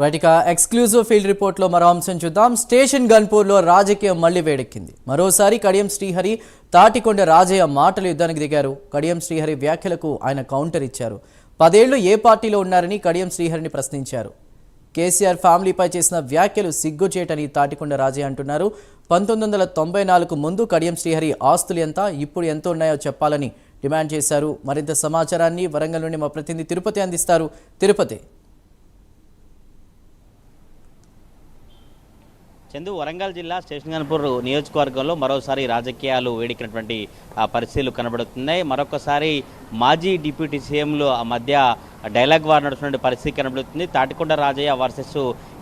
వాటిక exclusive field రిపోర్ట్లో మరో అంశం చూద్దాం. స్టేషన్ గన్పూర్లో రాజకీయం మళ్ళీ వేడెక్కింది. మరోసారి కడియం శ్రీహరి తాటికొండ రాజయ్య మాటల యుద్ధానికి దిగారు. కడియం శ్రీహరి వ్యాఖ్యలకు ఆయన కౌంటర్ ఇచ్చారు. పదేళ్ళు ఏ పార్టీలో ఉన్నారని కడియం శ్రీహరిని ప్రశ్నించారు. కేసీఆర్ ఫ్యామిలీపై చేసిన వ్యాఖ్యలు సిగ్గుచేటని తాటికొండ రాజయ్య అంటున్నారు. పంతొమ్మిది వందల తొంభై నాలుగు ముందు కడియం శ్రీహరి ఆస్తులు ఎంత ఇప్పుడు ఎంత ఉన్నాయో చెప్పాలని డిమాండ్ చేశారు. మరింత సమాచారాన్ని వరంగల్ నుండి మా ప్రతినిధి తిరుపతి అందిస్తారు. తిరుపతి. చందు వరంగల్ జిల్లా స్టేషన్ గన్పూర్ నియోజకవర్గంలో మరోసారి రాజకీయాలు వేడికినటువంటి ఆ పరిస్థితులు కనబడుతున్నాయి. మరొకసారి మాజీ డిప్యూటీ సీఎంలు ఆ మధ్య డైలాగ్ వార్ నడుస్తున్న పరిస్థితి కనబడుతుంది. తాటికొండ రాజయ్య వర్సెస్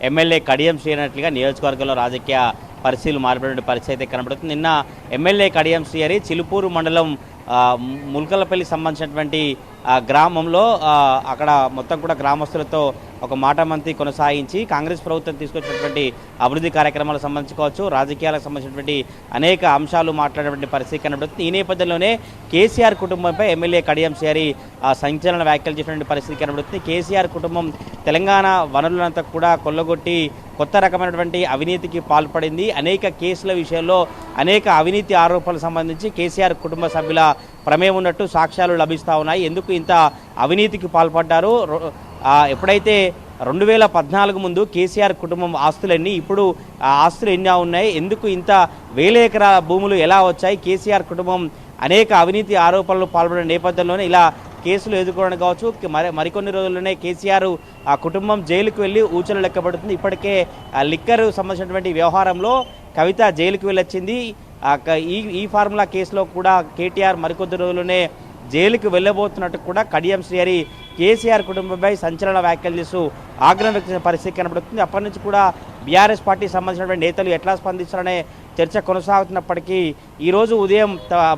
ఎమ్మెల్యే కడియం శ్రీనట్లుగా నియోజకవర్గంలో రాజకీయ పరిస్థితులు మారిపోయిన పరిస్థితి అయితే కనబడుతుంది. నిన్న ఎమ్మెల్యే కడియం శ్రీహరి చిలుపూరు మండలం ముల్కలపల్లి సంబంధించినటువంటి గ్రామంలో అక్కడ మొత్తం కూడా గ్రామస్తులతో ఒక మాట మంతి కొనసాగించి కాంగ్రెస్ ప్రభుత్వం తీసుకొచ్చినటువంటి అభివృద్ధి కార్యక్రమాలకు సంబంధించుకోవచ్చు రాజకీయాలకు సంబంధించినటువంటి అనేక అంశాలు మాట్లాడేటువంటి పరిస్థితి కనబడుతుంది. ఈ నేపథ్యంలోనే కేసీఆర్ కుటుంబంపై ఎమ్మెల్యే కడియం చేరి సంచలన వ్యాఖ్యలు చేసినటువంటి పరిస్థితి కనబడుతుంది. కేసీఆర్ కుటుంబం తెలంగాణ వనరులంతా కూడా కొల్లగొట్టి కొత్త రకమైనటువంటి అవినీతికి పాల్పడింది. అనేక కేసుల విషయంలో అనేక అవినీతి ఆరోపణలకు సంబంధించి కేసీఆర్ కుటుంబ సభ్యుల ప్రమేయం ఉన్నట్టు సాక్ష్యాలు లభిస్తూ ఉన్నాయి. ఎందుకు ఇంత అవినీతికి పాల్పడ్డారు? రొ- ఎప్పుడైతే రెండు వేల పద్నాలుగు ముందు కేసీఆర్ కుటుంబం ఆస్తులన్నీ ఇప్పుడు ఆ ఆస్తులు ఎన్ని ఉన్నాయి? ఎందుకు ఇంత వేల ఎకరాల భూములు ఎలా వచ్చాయి? కేసీఆర్ కుటుంబం అనేక అవినీతి ఆరోపణలు పాల్పడిన నేపథ్యంలోనే ఇలా కేసులు ఎదుర్కోవడం కావచ్చు మరి మరికొన్ని రోజుల్లోనే కేసీఆర్ ఆ కుటుంబం జైలుకు వెళ్ళి ఊచలు లెక్కబడుతుంది. ఇప్పటికే ఆ లిక్కర్ సంబంధించినటువంటి వ్యవహారంలో కవిత జైలుకు వెళ్ళొచ్చింది. ఆ ఈ ఈ ఫార్ములా కేసులో కూడా కేటీఆర్ మరికొద్ది రోజుల్లోనే జైలుకు వెళ్ళబోతున్నట్టు కూడా కడియం శ్రీహరి కేసీఆర్ కుటుంబంపై సంచలన వ్యాఖ్యలు చేస్తూ ఆగ్రహం వ్యక్తం పరిస్థితి కనబడుతుంది. అప్పటి నుంచి కూడా బీఆర్ఎస్ పార్టీ సంబంధించినటువంటి నేతలు ఎట్లా స్పందిస్తారనే చర్చ కొనసాగుతున్నప్పటికీ ఈరోజు ఉదయం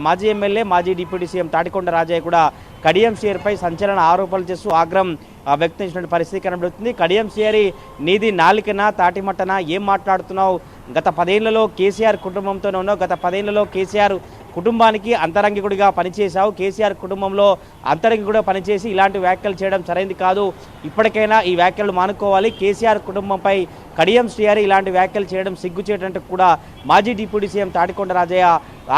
మాజీ ఎమ్మెల్యే మాజీ డిప్యూటీ సీఎం తాటికొండ రాజయ్య కూడా కడియం శ్రీహరిపై సంచలన ఆరోపణలు చేస్తూ ఆగ్రహం ఆ, వ్యక్తం చేసినటువంటి పరిస్థితి కనబడుతుంది. కడియం శ్రీహరి నీది నాలికనా తాటిమట్టనా ఏం మాట్లాడుతున్నావు? గత పదేళ్ళలో కేసీఆర్ కుటుంబంతోనే ఉన్నావు. గత పదేళ్ళలో కేసీఆర్ కుటుంబానికి అంతరంగికుడిగా పనిచేశావు. కేసీఆర్ కుటుంబంలో అంతరంగికుడిగా పనిచేసి ఇలాంటి వ్యాఖ్యలు చేయడం సరైనది కాదు. ఇప్పటికైనా ఈ వ్యాఖ్యలు మానుకోవాలి. కేసీఆర్ కుటుంబంపై కడియం శ్రీహరి ఇలాంటి వ్యాఖ్యలు చేయడం సిగ్గుచేటంటూ కూడా మాజీ డిప్యూటీ సీఎం తాటికొండ రాజయ్య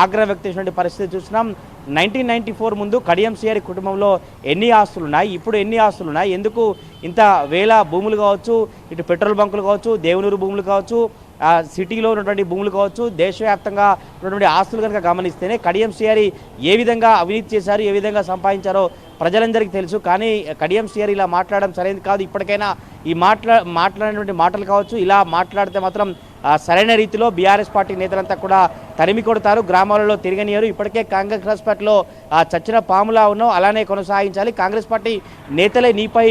ఆగ్రహం వ్యక్తం చేసినటువంటి పరిస్థితి చూసినాం నైన్టీన్ నైన్టీ ఫోర్ ముందు కడియం సిఆర్ కుటుంబంలో ఎన్ని ఆస్తులు ఉన్నాయి ఇప్పుడు ఎన్ని ఆస్తులు ఉన్నాయి ఎందుకు ఇంత వేల భూములు కావచ్చు ఇటు పెట్రోల్ బంకులు కావచ్చు దేవునూరు భూములు కావచ్చు సిటీలో ఉన్నటువంటి భూములు కావచ్చు దేశవ్యాప్తంగా ఉన్నటువంటి ఆస్తులు కనుక గమనిస్తేనే కడియం శ్రీహరి ఏ విధంగా అవినీతి చేశారు ఏ విధంగా సంపాదించారో ప్రజలందరికీ తెలుసు. కానీ కడియం శ్రీహరి ఇలా మాట్లాడడం సరైనది కాదు. ఇప్పటికైనా ఈ మాట్లా మాట్లాడినటువంటి మాటలు కావచ్చు ఇలా మాట్లాడితే మాత్రం సరైన రీతిలో బీఆర్ఎస్ పార్టీ నేతలంతా కూడా తరిమి కొడతారు. గ్రామాలలో తిరగనియరు. ఇప్పటికే కాంగ్రెస్ పార్టీలో ఆ, చచ్చిన పాములా ఉన్నావు. అలానే కొనసాగించాలి. కాంగ్రెస్ పార్టీ నేతలే నీపై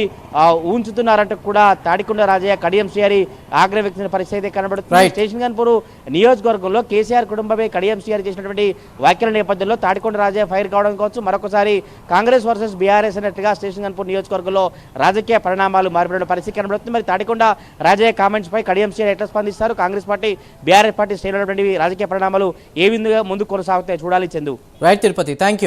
ఊంచుతున్నారంటూ కూడా తాడికొండ రాజయ్య కడియం శ్రీహరి ఆగ్రహం వ్యక్తం పరిస్థితి అయితే కనబడుతుంది. స్టేషన్ గన్పూర్ నియోజకవర్గంలో కేసీఆర్ కుటుంబమే కడియం శ్రీహరి చేసినటువంటి వ్యాఖ్యల నేపథ్యంలో తాడికొండ రాజయ్య ఫైర్ కావడం కావచ్చు. మరొకసారి కాంగ్రెస్ వర్సెస్ బీఆర్ఎస్ అన్నట్టుగా స్టేషన్ గన్పూర్ నియోజకవర్గంలో రాజకీయ పరిణామాలు మారిపోయిన పరిస్థితి కనబడుతుంది. మరి తాడికొండ రాజయ్య కామెంట్స్ పై కడియం శ్రీహరి ఎట్లా స్పందిస్తారు? కాంగ్రెస్ పార్టీ బీఆర్ఎస్ పార్టీ శ్రేణులటువంటి రాజకీయ పరిణామాలు ఏ విధంగా ముందు కొనసాగుతాయి చూడాలి Chandu. Right Tirupati thank you